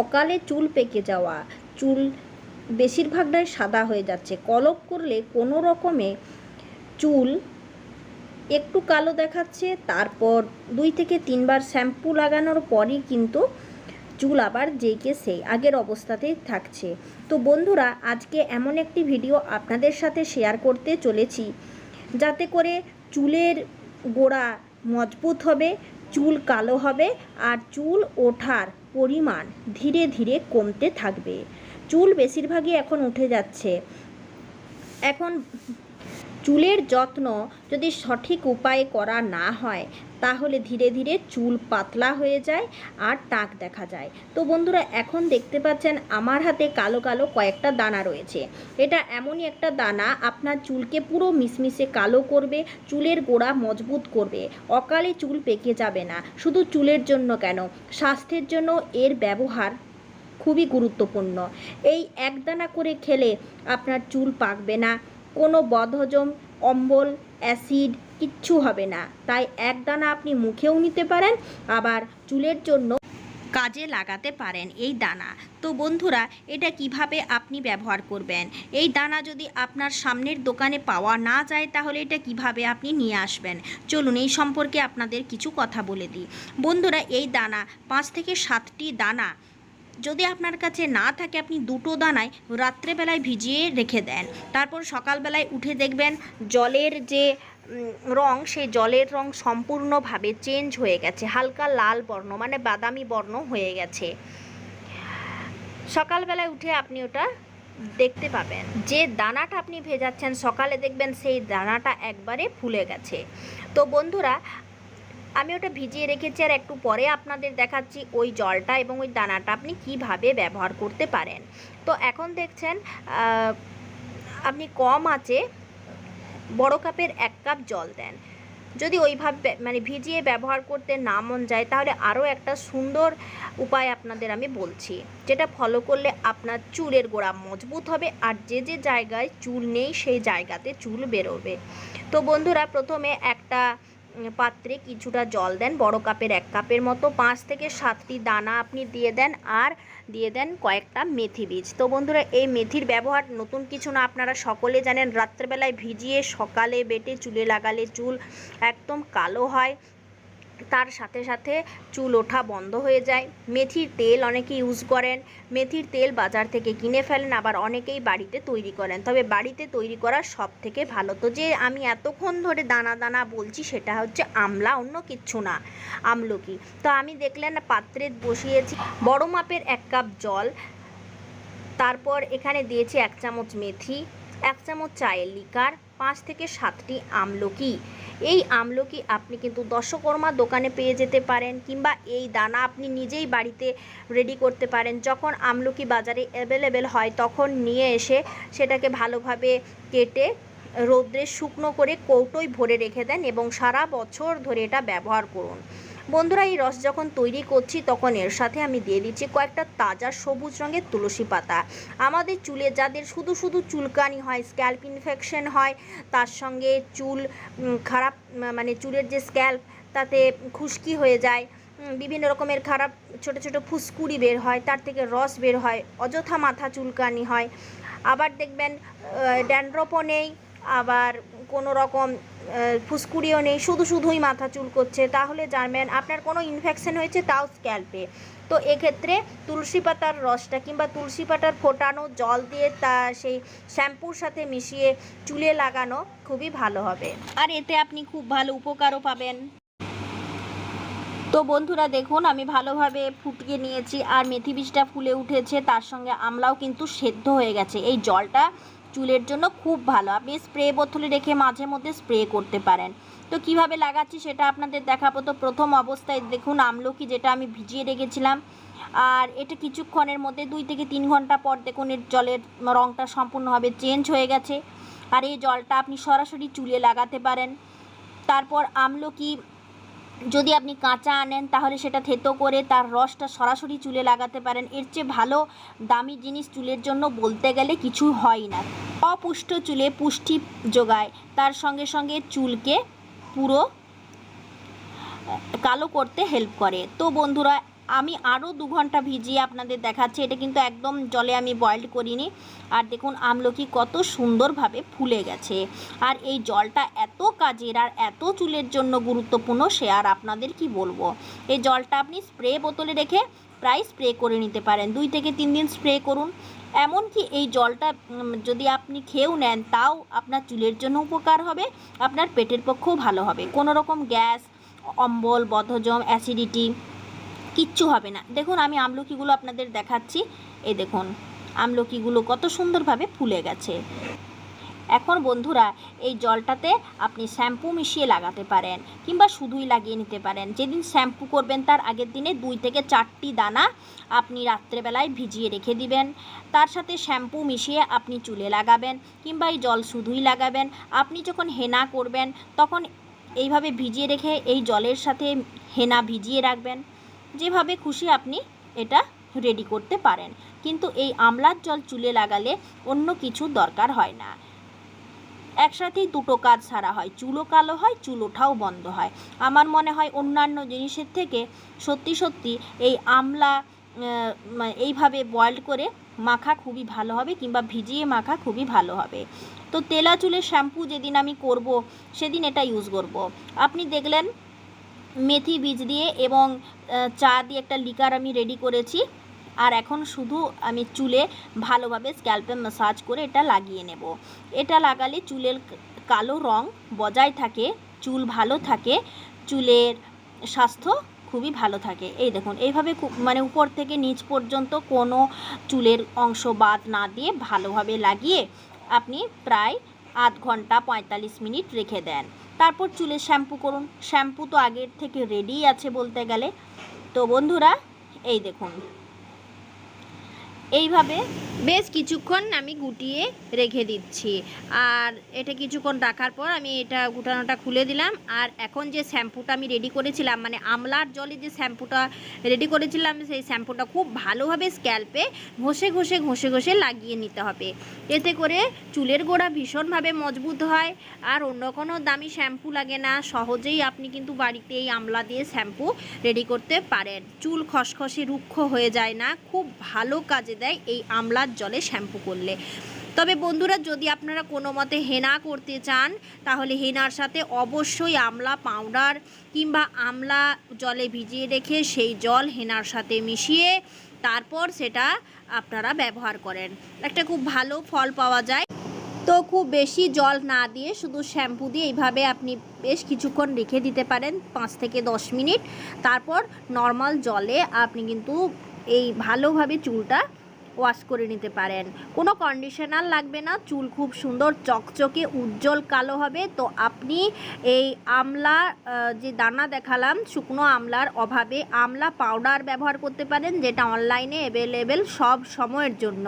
অকালে চুল পেকে যাওয়া, চুল বেশিরভাগটাই সাদা হয়ে যাচ্ছে। কলপ করলে কোনো রকমে চুল একটু কালো দেখাচ্ছে, তারপর দুই থেকে তিনবার শ্যাম্পু লাগানোর পরই কিন্তু চুল আবার যেইকে সেই আগের অবস্থাতেই থাকছে। তো বন্ধুরা, আজকে এমন একটি ভিডিও আপনাদের সাথে শেয়ার করতে চলেছি। যাতে করে চুলের গোড়া মজবুত হবে চুল কালো হবে আর চুল ওঠার পরিমাণ ধীরে ধীরে কমতে থাকবে। চুল বেশিরভাগই এখন উঠে যাচ্ছে। এখন চুলের যত্ন যদি সঠিক উপায়ে করা না হয়, তাহলে ধীরে ধীরে চুল পাতলা হয়ে যায় আর টাক দেখা যায়। তো বন্ধুরা, এখন দেখতে পাচ্ছেন আমার হাতে কালো কালো কয়েকটা দানা রয়েছে। এটা এমনই একটা দানা, আপনার চুলকে পুরো মিশমিশে কালো করবে, চুলের গোড়া মজবুত করবে। অকালে চুল পেকে যাবে না, শুধু চুলের জন্য কেন? স্বাস্থ্যের জন্য এর ব্যবহার খুবই গুরুত্বপূর্ণ। এই একদানা করে খেলে আপনার চুল পাকবে না কোনো বদহজম, অম্বল, অ্যাসিড কিচ্ছু হবে না। তাই এক দানা আপনি মুখেও নিতে পারেন, আবার চুলের জন্য কাজে লাগাতে পারেন এই দানা। তো বন্ধুরা, এটা কীভাবে আপনি ব্যবহার করবেন? এই দানা যদি আপনার সামনের দোকানে পাওয়া না যায়, তাহলে এটা কীভাবে আপনি নিয়ে আসবেন? চলুন এই সম্পর্কে আপনাদের কিছু কথা বলে দিই। বন্ধুরা, এই দানা, পাঁচ থেকে সাতটি দানা যদি আপনার কাছে না থাকে আপনি দুটো দানায় রাত্রেবেলায় ভিজিয়ে রেখে দেন। তারপর সকালবেলায় উঠে দেখবেন জলের যে রং, সেই জলের রং সম্পূর্ণভাবে চেঞ্জ হয়ে গেছে। হালকা লাল বর্ণ মানে বাদামি বর্ণ হয়ে গেছে। সকালবেলায় উঠে আপনি ওটা দেখতে পাবেন। যে দানাটা আপনি ভেজাচ্ছেন, সকালে দেখবেন সেই দানাটা একবারে ফুলে গেছে। তো বন্ধুরা আমি ওটা ভিজিয়ে রেখেছি আর একটু পরে আপনাদের দেখাচ্ছি ওই জলটা এবং ওই দানাটা আপনি কীভাবে ব্যবহার করতে পারেন। তো এখন দেখছেন আপনি কম আছে বড় কাপের এক কাপ জল দেন। যদি ওইভাবে মানে ভিজিয়ে ব্যবহার করতে না মন যায়, তাহলে আরও একটা সুন্দর উপায় আপনাদের আমি বলছি, যেটা ফলো করলে আপনার চুলের গোড়া মজবুত হবে আর যে যে জায়গায় চুল নেই, সেই জায়গাতে চুল বেরোবে। তো বন্ধুরা, প্রথমে একটা পাত্রে কিছুটা জল দেন, বড় কাপের এক কাপের মতো, পাঁচ থেকে সাতটি দানা আপনি দিয়ে দেন আর দিয়ে দেন কয়েকটা মেথি বীজ। তো বন্ধুরা, এই মেথির ব্যবহার নতুন কিছু না, আপনারা সকলে জানেন, রাত্রেবেলায় ভিজিয়ে সকালে বেটে চুলে লাগালে চুল একদম কালো হয়। তার সাথে সাথে চুল ওঠা বন্ধ হয়ে যায়। মেথির তেল অনেকে ইউজ করেন। মেথির তেল বাজার থেকে কিনে ফেলেন, আবার অনেকেই বাড়িতে তৈরি করেন। তবে বাড়িতে তৈরি করা সব থেকে ভালো। তো যে আমি এতক্ষণ ধরে দানা দানা বলছি, সেটা হচ্ছে আমলা, অন্য কিচ্ছু না। আমলকি। তো আমি দেখলেন পাত্রে বসিয়েছি। বড় মাপের এক কাপ জল। তারপর এখানে দিয়েছি এক চামচ মেথি, এক চামচ চায়ের লিকার, পাঁচ থেকে সাতটি আমলকি। এই আমলকি আপনি কিন্তু দশকর্মা দোকানে পেয়ে যেতে পারেন কিংবা এই দানা আপনি নিজেই বাড়িতে রেডি করতে পারেন। যখন আমলকি বাজারে অ্যাভেলেবেল হয় তখন নিয়ে এসে সেটাকে ভালোভাবে কেটে রৌদ্রে শুকনো করে কৌটোয় ভরে রেখে দেন এবং সারা বছর ধরে এটা ব্যবহার করুন। বন্ধুরা, এই রস যখন তৈরি করছি, তখন এর সাথে আমি দিয়ে দিচ্ছি কয়েকটা তাজা সবুজ রঙের তুলসী পাতা। আমাদের চুলে যাদের শুধু শুধু চুলকানি হয় স্ক্যাল্প ইনফেকশন হয়, তার সঙ্গে চুল খারাপ মানে চুলের যে স্ক্যাল্প তাতে খুশকি হয়ে যায় বিভিন্ন রকমের খারাপ ছোট ছোট ফুসকুড়ি বের হয়, তার থেকে রস বের হয়, অযথা মাথা চুলকানি হয়। আবার দেখবেন ড্যান্ড্রপও নেই, আবার কোনো রকম ফুসকুড়িও নেই, শুধু শুধুই মাথা চুল করছে। তাহলে জানবেন, আপনার কোনো ইনফেকশন হয়েছে তাও স্ক্যাল্পে তো এক্ষেত্রে তুলসী পাতার রসটা কিংবা তুলসী পাতার ফোটানো জল দিয়ে তা সেই শ্যাম্পুর সাথে মিশিয়ে চুলে লাগানো খুবই ভালো হবে। আর এতে আপনি খুব ভালো উপকারও পাবেন। তো বন্ধুরা দেখুন, আমি ভালোভাবে ফুটিয়ে নিয়েছি, আর মেথি বীজটা ফুলে উঠেছে, তার সঙ্গে আমলাও কিন্তু সেদ্ধ হয়ে গেছে। এই জলটা চুলের জন্য খুব ভালো। আপনি স্প্রে বোতলে রেখে মাঝে মধ্যে স্প্রে করতে পারেন। তো কীভাবে লাগাচ্ছি সেটা আপনাদের দেখাবো। তো প্রথম অবস্থায় দেখুন আমলকি যেটা আমি ভিজিয়ে রেখেছিলাম। আর এটা কিছুক্ষণের মধ্যে দুই থেকে তিন ঘণ্টা পর দেখুন এর জলের রঙটা সম্পূর্ণভাবে চেঞ্জ হয়ে গেছে। আর এই জলটা আপনি সরাসরি চুলে লাগাতে পারেন। তারপর আমলকি যদি আপনি কাঁচা আনেন, তাহলে সেটা থেতো করে তার রসটা সরাসরি চুলে লাগাতে পারেন। এর চেয়ে ভালো দামি জিনিস চুলের জন্য বলতে গেলে কিছু হয় না। অপুষ্ট চুলে পুষ্টি যোগায়। তার সঙ্গে সঙ্গে চুলকে পুরো কালো করতে হেল্প করে। তো বন্ধুরা আমি আরও দু ঘণ্টা ভিজিয়ে আপনাদের দেখাচ্ছি, এটা কিন্তু একদম জলে আমি বয়েলড করিনি। আর দেখুন, আমলকি কত সুন্দরভাবে ফুলে গেছে। আর এই জলটা এত কাজের আর এত চুলের জন্য গুরুত্বপূর্ণ, সে আর আপনাদের কি বলব? এই জলটা আপনি স্প্রে বোতলে রেখে প্রায় স্প্রে করে নিতে পারেন। দুই থেকে তিন দিন স্প্রে করুন। এমনকি এই জলটা যদি আপনি খেয়েও নেন, তাও আপনার চুলের জন্য উপকার হবে, আপনার পেটের পক্ষেও ভালো হবে। কোনো রকম গ্যাস, অম্বল, বদহজম, অ্যাসিডিটি কিচ্ছু হবে না। দেখুন, আমি আমলকিগুলো আপনাদের দেখাচ্ছি। এই দেখুন, আমলকিগুলো কত সুন্দরভাবে ফুলে গেছে। এখন বন্ধুরা, এই জলটাতে আপনি শ্যাম্পু মিশিয়ে লাগাতে পারেন, কিংবা শুধুই লাগিয়ে নিতে পারেন। যেদিন শ্যাম্পু করবেন, তার আগের দিনে দুই থেকে চারটি দানা আপনি রাত্রেবেলায় ভিজিয়ে রেখে দিবেন। তার সাথে শ্যাম্পু মিশিয়ে আপনি চুলে লাগাবেন, কিংবা এই জল শুধুই লাগাবেন। আপনি যখন হেনা করবেন, তখন এইভাবে ভিজিয়ে রেখে এই জলের সাথে হেনা ভিজিয়ে রাখবেন। যেভাবে খুশি আপনি এটা রেডি করতে পারেন। কিন্তু এই আমলার জল চুলে লাগালে অন্য কিছু দরকার হয় না। একসাথেই দুটো কাজ সারা হয়, চুলও কালো হয় চুল ওঠাও বন্ধ হয়। আমার মনে হয় অন্যান্য জিনিসের থেকে সত্যি সত্যি এই আমলা এইভাবে বয়েল করে মাখা খুবই ভালো হবে কিংবা ভিজিয়ে মাখা খুবই ভালো হবে। তো তেলা চুলের শ্যাম্পু যেদিন আমি করব, সেদিন এটা ইউজ করব। আপনি দেখলেন মেথি বীজ দিয়ে এবং চা দিয়ে একটা লিকার আমি রেডি করেছি। আর এখন শুধু আমি চুলে ভালোভাবে স্ক্যাল্পে ম্যাসাজ করে এটা লাগিয়ে নেব। এটা লাগালে চুলের কালো রং বজায় থাকে, চুল ভালো থাকে, চুলের স্বাস্থ্য খুবই ভালো থাকে। এই দেখুন, এইভাবে মানে উপর থেকে নিচ পর্যন্ত কোনো চুলের অংশ বাদ না দিয়ে ভালোভাবে লাগিয়ে আপনি প্রায় আধ ঘণ্টা পঁয়তাল্লিশ মিনিট রেখে দেন। তারপর চুলে শ্যাম্পু করুন। শ্যাম্পু তো আগের থেকে রেডি আছে বলতে গেলে। তো বন্ধুরা, এই দেখুন। এইভাবে বেশ কিছুক্ষণ আমি গুটিয়ে রেখে দিচ্ছি। আর এটা কিছুক্ষণ রাখার পর আমি এটা গুটানোটা খুলে দিলাম। আর এখন যে শ্যাম্পুটা আমি রেডি করেছিলাম মানে আমলার জলে যে শ্যাম্পুটা রেডি করেছিলাম, সেই শ্যাম্পুটা খুব ভালোভাবে স্ক্যাল্পে ঘষে ঘষে ঘষে ঘষে লাগিয়ে নিতে হবে। এতে করে চুলের গোড়া ভীষণভাবে মজবুত হয়। আর অন্য কোনো দামি শ্যাম্পু লাগে না। সহজেই আপনি কিন্তু বাড়িতে এই আমলা দিয়ে শ্যাম্পু রেডি করতে পারেন। চুল খসখসে রুক্ষ হয়ে যায় না। খুব ভালো কাজে দেয়, এই আমলার জলে শ্যাম্পু করলে। তবে বন্ধুরা, যদি আপনারা কোনো মতে হেনা করতে চান, তাহলে হেনার সাথে অবশ্যই আমলা পাউডার কিংবা আমলা জলে ভিজিয়ে রেখে সেই জল হেনার সাথে মিশিয়ে তারপর সেটা আপনারা ব্যবহার করেন। একটা খুব ভালো ফল পাওয়া যায়। তো খুব বেশি জল না দিয়ে শুধু শ্যাম্পু দিয়ে এইভাবে আপনি বেশ কিছুক্ষণ রেখে দিতে পারেন, পাঁচ থেকে দশ মিনিট। তারপর নর্মাল জলে আপনি কিন্তু এই ভালোভাবে চুলটা ওয়াশ করে নিতে পারেন। কোনো কন্ডিশনার লাগবে না, চুল খুব সুন্দর, চকচকে, উজ্জ্বল, কালো হবে। তো আপনি এই আমলা যে দানা দেখালাম, শুকনো আমলার অভাবে আমলা পাউডার ব্যবহার করতে পারেন, যেটা অনলাইনে অ্যাভেলেবেল সব সময়ের জন্য।